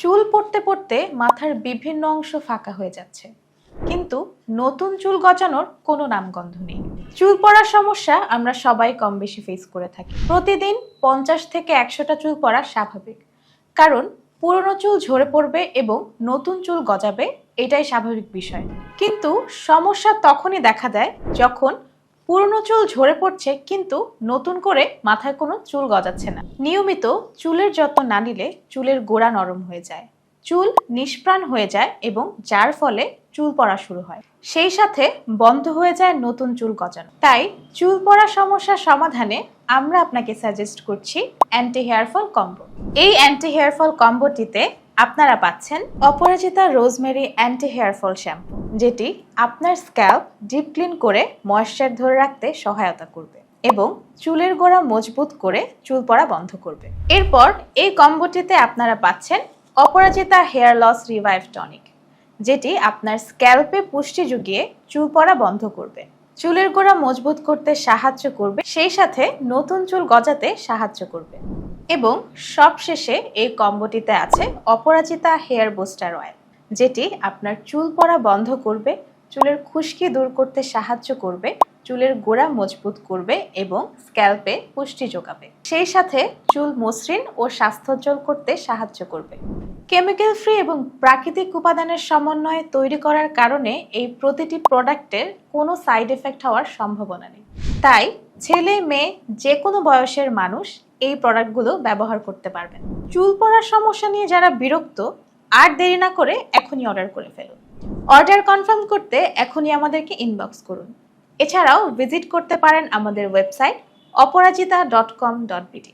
চুল পড়তে পড়তে মাথার বিভিন্ন অংশ ফাঁকা হয়ে যাচ্ছে। কিন্তু নতুন চুল গজানোর কোনো নামগন্ধ নেই। চুল পড়ার সমস্যা আমরা সবাই কম বেশি ফেস করে থাকি। প্রতিদিন পঞ্চাশ থেকে একশোটা চুল পড়া স্বাভাবিক। কারণ পুরনো চুল ঝরে পড়বে এবং নতুন চুল গজাবে এটাই স্বাভাবিক বিষয়। কিন্তু সমস্যা তখনই দেখা দেয় যখন পুরনো চুল ঝরে পড়ছে, কিন্তু নতুন করে মাথায় কোনো চুল গজাচ্ছে না। নিয়মিত চুলের যত্ন না নিলে চুলের গোড়া নরম হয়ে যায়। চুল নিষ্প্রাণ হয়ে যায় এবং যার ফলে চুল পড়া শুরু হয়। সেই সাথে বন্ধ হয়ে যায় নতুন চুল গজানো। তাই চুল পড়া সমস্যার সমাধানে আমরা আপনাকে সাজেস্ট করছি অ্যান্টি হেয়ার ফল কম্বো এই অ্যান্টি হেয়ার ফল কম্বোটিতে আপনারা পাচ্ছেন Aparajita rosemary anti hair fall shampoo যেটি আপনার স্ক্যাল্প ডিপ ক্লিন করে ময়েশ্চার ধরে রাখতে সহায়তা করবে এবং চুলের গোড়া মজবুত করে চুল পড়া বন্ধ করবে। এরপর এই কম্বোটিতে আপনারা পাচ্ছেন Aparajita hair loss revive tonic, যেটি আপনার স্ক্যাল্পে পুষ্টি জুগিয়ে চুল পড়া বন্ধ করবে। চুলের গোড়া মজবুত করতে সাহায্য করবে, সেই সাথে নতুন চুল গজাতে সাহায্য করবে। এবং সবশেষে এই কম্বোটিতে আছে অপরাজিতা হেয়ার বুস্টার অয়েল। যেটি আপনার চুল পড়া বন্ধ করবে, চুলের খুশকি দূর করতে সাহায্য করবে, চুলের গোড়া মজবুত করবে এবং স্ক্যাল্পে পুষ্টি যোগাবে। সেই সাথে চুল মসৃণ ও স্বাস্থ্যোজ্জ্বল করতে সাহায্য করবে। কেমিক্যাল ফ্রি এবং প্রাকৃতিক উপাদানের সমন্বয়ে তৈরি করার কারণে এই প্রতিটি প্রোডাক্টের কোনো সাইড এফেক্ট হওয়ার সম্ভাবনা নেই। তাই ছেলে, মেয়ে, যে কোনো বয়সের মানুষ এই প্রোডাক্টগুলো ব্যবহার করতে পারবেন। চুল পড়ার সমস্যা নিয়ে যারা বিরক্ত আর দেরি না করে এখনই অর্ডার করে ফেলুন। অর্ডার কনফার্ম করতে এখনই আমাদেরকে ইনবক্স করুন। এছাড়াও ভিজিট করতে পারেন আমাদের website Aparajita dot com dot BD